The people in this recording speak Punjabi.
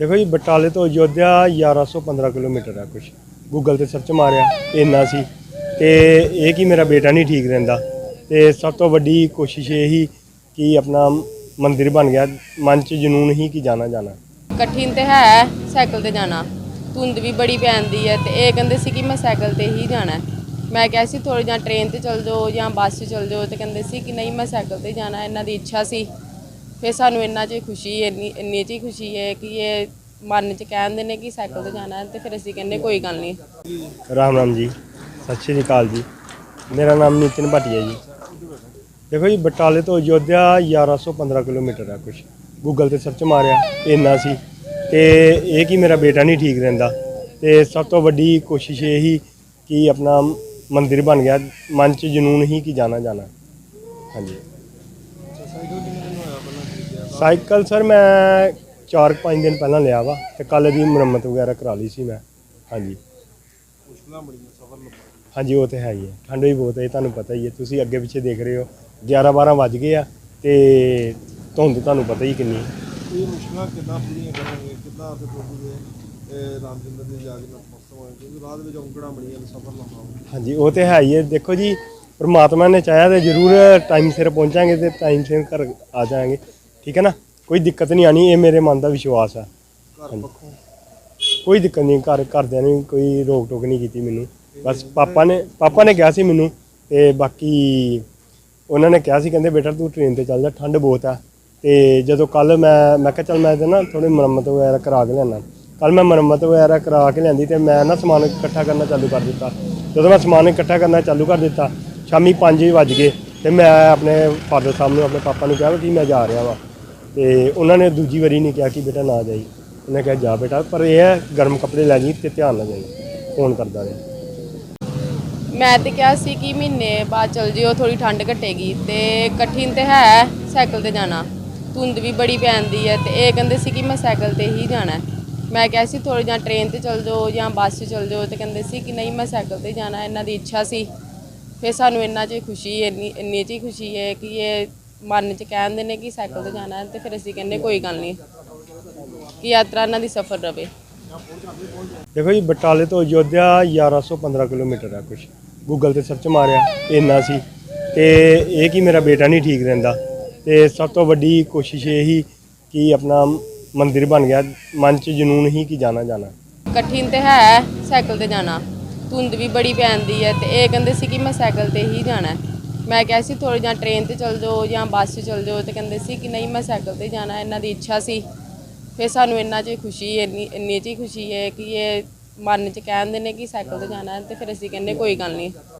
ਦੇਖੋ ਜੀ, ਬਟਾਲੇ ਤੋਂ ਅਯੋਧਿਆ 1115 ਕਿਲੋਮੀਟਰ ਹੈ ਕੁਝ ਗੂਗਲ ਤੇ ਸਰਚ ਮਾਰਿਆ, ਇੰਨਾ ਸੀ। ਤੇ ਇਹ ਕਿ ਮੇਰਾ ਬੇਟਾ ਨਹੀਂ ਠੀਕ ਰਹਿੰਦਾ। ਤੇ ਸਭ ਤੋਂ ਵੱਡੀ ਕੋਸ਼ਿਸ਼ ਇਹ ਹੀ ਕਿ ਆਪਣਾ ਮੰਦਿਰ ਬਣ ਗਿਆ। ਮਨ 'ਚ ਜਨੂਨ ਹੀ ਕਿ ਜਾਣਾ ਜਾਣਾ। ਕਠਿਨ ਤੇ ਹੈ, ਸਾਈਕਲ ਤੇ ਜਾਣਾ। ਧੁੰਦ ਵੀ ਬੜੀ ਪੈਂਦੀ ਹੈ ਤੇ ਇਹ ਕਹਿੰਦੇ ਸੀ ਕਿ ਮੈਂ ਸਾਈਕਲ ਤੇ ਹੀ ਜਾਣਾ ਮੈਂ ਕਿਹਾ ਸੀ ਥੋੜੀ ਜਾਂ ਟ੍ਰੇਨ ਤੇ ਚੱਲ ਜਾਓ ਜਾਂ ਬੱਸ 'ਚ ਚੱਲ ਜਾਓ। ਤੇ ਕਹਿੰਦੇ ਸੀ ਕਿ ਨਹੀਂ, ਮੈਂ ਸਾਈਕਲ ਤੇ ਜਾਣਾ ਇਹਨਾਂ ਦੀ ਇੱਛਾ ਸੀ। ਫਿਰ ਸਾਨੂੰ ਇੰਨਾ 'ਚ ਖੁਸ਼ੀ ਇੰਨੀ ਇੰਨੀ 'ਚ ਹੀ ਖੁਸ਼ੀ ਹੈ ਕਿ ਇਹ ਮਨ 'ਚ ਕਹਿੰਦੇ ਨੇ ਕਿ ਸਾਈਕਲ ਤੇ ਜਾਣਾ ਹੈ ਤੇ ਫਿਰ ਅਸੀਂ ਕਹਿੰਦੇ ਕੋਈ ਗੱਲ ਨਹੀਂ। ਰਾਮ ਰਾਮ ਜੀ, ਸਤਿ ਸ਼੍ਰੀ ਅਕਾਲ ਜੀ। ਮੇਰਾ ਨਾਮ ਨਿਤਿਨ ਭਾਟੀਆ ਜੀ। ਦੇਖੋ ਜੀ, ਬਟਾਲੇ ਤੋਂ ਅਯੋਧਿਆ 1115 ਕਿਲੋਮੀਟਰ ਹੈ ਕੁਛ। ਗੂਗਲ ਤੇ ਸਰਚ ਮਾਰਿਆ, ਇੰਨਾ ਸੀ। ਤੇ ਇਹ ਕਿ ਮੇਰਾ ਬੇਟਾ ਨਹੀਂ ਠੀਕ ਰਹਿੰਦਾ। ਤੇ ਸਭ ਤੋਂ ਵੱਡੀ ਕੋਸ਼ਿਸ਼ ਇਹ ਹੀ ਕਿ ਆਪਣਾ ਮੰਦਿਰ ਬਣ ਗਿਆ। ਮਨ 'ਚ ਜਨੂਨ ਹੀ ਕਿ ਜਾਣਾ ਜਾਣਾ। ਹਾਂਜੀ। ਸਾਈਕਲ ਸਰ ਮੈਂ 4-5 ਦਿਨ ਪਹਿਲਾਂ ਲਿਆ ਵਾ ਤੇ ਕੱਲ ਦੀ ਮੁਰੰਮਤ ਵਗੈਰਾ ਕਰਾ ਲਈ ਸੀ ਮੈਂ। ਹਾਂਜੀ। ਹਾਂਜੀ ਉਹ ਤੇ ਹੈ ਹੀ ਹੈ। ਠੰਡ ਵੀ ਬਹੁਤ ਹੈ ਤੁਹਾਨੂੰ ਪਤਾ ਹੀ ਹੈ। ਤੁਸੀਂ ਅੱਗੇ ਪਿੱਛੇ ਦੇਖ ਰਹੇ ਹੋ 11 12 ਵੱਜ ਗਏ ਆ ਤੇ ਧੁੰਦ ਤੁਹਾਨੂੰ ਪਤਾ ਹੀ ਕਿੰਨੀ ਹੈ। ਇਹ ਮੁਸ਼ਕਲਾਂ ਕਿੱਦਾਂ ਪੂਰੀਆਂ ਕਰਾਂਗੇ ਕਿੱਦਾਂ ਤੇ ਪਹੁੰਚੂਗੇ ਇਹ ਰਾਮਚੰਦਰ ਦੇ ਜਾ ਕੇ ਨਤਮਸਤਕ ਹੋਏ ਕਿਉਂਕਿ ਦੇ ਵਿੱਚ ਔਂਕੜਾਂ ਬੜੀਆਂ ਨੇ ਸਫ਼ਰ ਹੋ ਹਾਂਜੀ ਉਹ ਤੇ ਹੈ ਹੀ ਹੈ। ਦੇਖੋ ਜੀ ਪ੍ਰਮਾਤਮਾ ਨੇ ਚਾਹਿਆ ਤੇ ਜ਼ਰੂਰ ਟਾਈਮ ਸਿਰ ਪਹੁੰਚਾਂਗੇ ਤੇ ਟਾਈਮ ਸਿਰ ਘਰ ਆ ਜਾਾਂਗੇ ਠੀਕ ਹੈ ਨਾ? ਕੋਈ ਦਿੱਕਤ ਨਹੀਂ ਆਣੀ ਇਹ ਮੇਰੇ ਮਨ ਦਾ ਵਿਸ਼ਵਾਸ ਘਰ ਪੱਖੋਂ। ਕੋਈ ਦਿੱਕਤ ਨਹੀਂ ਘਰ ਘਰਦਿਆਂ ਨੇ ਕੋਈ ਰੋਕ ਟੋਕ ਨਹੀਂ ਕੀਤੀ ਮੈਨੂੰ। ਬਸ ਪਾਪਾ ਨੇ ਪਾਪਾ ਨੇ ਕਿਹਾ ਸੀ ਮੈਨੂੰ ਤੇ ਬਾਕੀ ਉਹਨਾਂ ਨੇ ਕਿਹਾ ਸੀ ਕਹਿੰਦੇ ਬੇਟਾ ਤੂੰ ਟ੍ਰੇਨ ਤੇ ਚੱਲ ਜਾ ਠੰਡ ਬਹੁਤ ਆ। ਤੇ ਜਦੋਂ ਕੱਲ ਮੈਂ ਮੈਂ ਕਿਹਾ ਚੱਲ ਮੈਂ ਤੇ ਨਾ ਥੋੜੀ ਮੁਰੰਮਤ ਵਗੈਰਾ ਕਰਾ ਕੇ ਲਿਆਣਾ ਕੱਲ ਮੈਂ ਮੁਰੰਮਤ ਵਗੈਰਾ ਕਰਾ ਕੇ ਲਿਆਂਦੀ ਤੇ ਮੈਂ ਨਾ ਸਮਾਨ ਇਕੱਠਾ ਕਰਨਾ ਚਾਲੂ ਕਰ ਦਿੱਤਾ। ਜਦੋਂ ਮੈਂ ਸਮਾਨ ਇਕੱਠਾ ਕਰਨਾ ਚਾਲੂ ਕਰ ਦਿੱਤਾ ਸ਼ਾਮੀ 5 ਵੱਜ ਗਏ ਤੇ ਮੈਂ ਆਪਣੇ ਫਾਦਰ ਸਾਹਿਬ ਨੂੰ ਆਪਣੇ ਪਾਪਾ ਨੂੰ ਕਿਹਾ ਕਿ ਮੈਂ ਜਾ ਰਿਹਾ ਵਾਂ। ਤੇ ਉਹਨਾਂ ਨੇ ਦੂਜੀ ਵਾਰੀ ਨਹੀਂ ਕਿਹਾ ਕਿ ਬੇਟਾ ਨਾ ਜਾਈ। ਉਹਨੇ ਕਿਹਾ, ਜਾ ਬੇਟਾ। ਪਰ ਇਹ ਹੈ, ਗਰਮ ਕੱਪੜੇ ਲੈ ਜੀ ਤੇ ਧਿਆਨ ਨਾਲ ਜਾਈ। ਫੋਨ ਕਰਦਾ ਰਿਹਾ। ਮੈਂ ਤੇ ਕਿਹਾ ਸੀ ਕਿ ਮਹੀਨੇ ਬਾਅਦ ਚਲ ਜਿਓ ਥੋੜੀ ਠੰਡ ਘਟੇਗੀ ਤੇ ਕਠਿਨ ਤੇ ਹੈ ਸਾਈਕਲ ਤੇ ਜਾਣਾ। ਧੁੰਦ ਵੀ ਬੜੀ ਪੈਂਦੀ ਹੈ ਤੇ ਇਹ ਕਹਿੰਦੇ ਸੀ ਕਿ ਮੈਂ ਸਾਈਕਲ ਤੇ ਹੀ ਜਾਣਾ ਮੈਂ ਕਿਹਾ ਸੀ ਥੋੜੀ ਜਾਂ ਟ੍ਰੇਨ ਤੇ ਚਲ ਜਾਓ ਜਾਂ ਬੱਸ 'ਚ ਚਲ ਜਾਓ। ਤੇ ਕਹਿੰਦੇ ਸੀ ਕਿ ਨਹੀਂ, ਮੈਂ ਸਾਈਕਲ ਤੇ ਜਾਣਾ, ਇਹਨਾਂ ਦੀ ਇੱਛਾ ਸੀ। ਫਿਰ ਸਾਨੂੰ ਇੰਨਾ 'ਚ ਖੁਸ਼ੀ, ਇੰਨੀ ਇੰਨੀ 'ਚ ਹੀ ਖੁਸ਼ੀ ਹੈ ਕਿ ਇਹ ਮਨ 'ਚ ਕਹਿੰਦੇ ਨੇ ਕਿ ਸਾਈਕਲ ਤੇ ਜਾਣਾ ਹੈ ਤੇ ਫਿਰ ਅਸੀਂ ਕਹਿੰਦੇ ਕੋਈ ਗੱਲ ਨਹੀਂ ਕਿ ਯਾਤਰਾ ਇਹਨਾਂ ਦੀ ਸਫਲ ਰਵੇ। ਦੇਖੋ ਜੀ ਬਟਾਲੇ ਤੋਂ ਅਯੋਧਿਆ 1115 ਕਿਲੋਮੀਟਰ ਹੈ ਕੁਝ ਗੂਗਲ ਤੇ ਸਰਚ ਮਾਰਿਆ ਇੰਨਾ ਸੀ। ਤੇ ਇਹ ਕਿ ਮੇਰਾ ਬੇਟਾ ਨਹੀਂ ਠੀਕ ਰਹਿੰਦਾ। ਤੇ ਸਭ ਤੋਂ ਵੱਡੀ ਕੋਸ਼ਿਸ਼ ਇਹ ਹੀ ਕਿ ਆਪਣਾ ਮੰਦਿਰ ਬਣ ਗਿਆ। ਮਨ 'ਚ ਜਨੂਨ ਹੀ ਕਿ ਜਾਣਾ ਜਾਣਾ। ਕਠਿਨ ਤੇ ਹੈ ਸਾਈਕਲ ਤੇ ਜਾਣਾ। ਧੁੰਦ ਵੀ ਬੜੀ ਪੈਂਦੀ ਹੈ ਤੇ ਇਹ ਕਹਿੰਦੇ ਸੀ ਕਿ ਮੈਂ ਸਾਈਕਲ ਤੇ ਹੀ ਜਾਣਾ ਹੈ। ਮੈਂ ਕਿਹਾ ਸੀ ਥੋੜੀ ਜਾਂ ਟ੍ਰੇਨ ਤੇ ਚਲ ਜਾਓ ਜਾਂ ਬੱਸ 'ਚ ਚਲ ਜਾਓ ਤੇ ਕਹਿੰਦੇ ਸੀ ਕਿ ਨਹੀਂ ਮੈਂ ਸਾਈਕਲ ਤੇ ਜਾਣਾ, ਇਹਨਾਂ ਦੀ ਇੱਛਾ ਸੀ। ਫਿਰ ਸਾਨੂੰ ਇੰਨਾ 'ਚ ਖੁਸ਼ੀ, ਇੰਨੀ ਇੰਨੀ 'ਚ ਹੀ ਖੁਸ਼ੀ ਹੈ ਕਿ ਇਹ ਮਨ 'ਚ ਕਹਿੰਦੇ ਨੇ ਕਿ ਸਾਈਕਲ ਤੇ ਜਾਣਾ ਤੇ ਫਿਰ ਅਸੀਂ ਕਹਿੰਦੇ ਕੋਈ ਗੱਲ ਨਹੀਂ।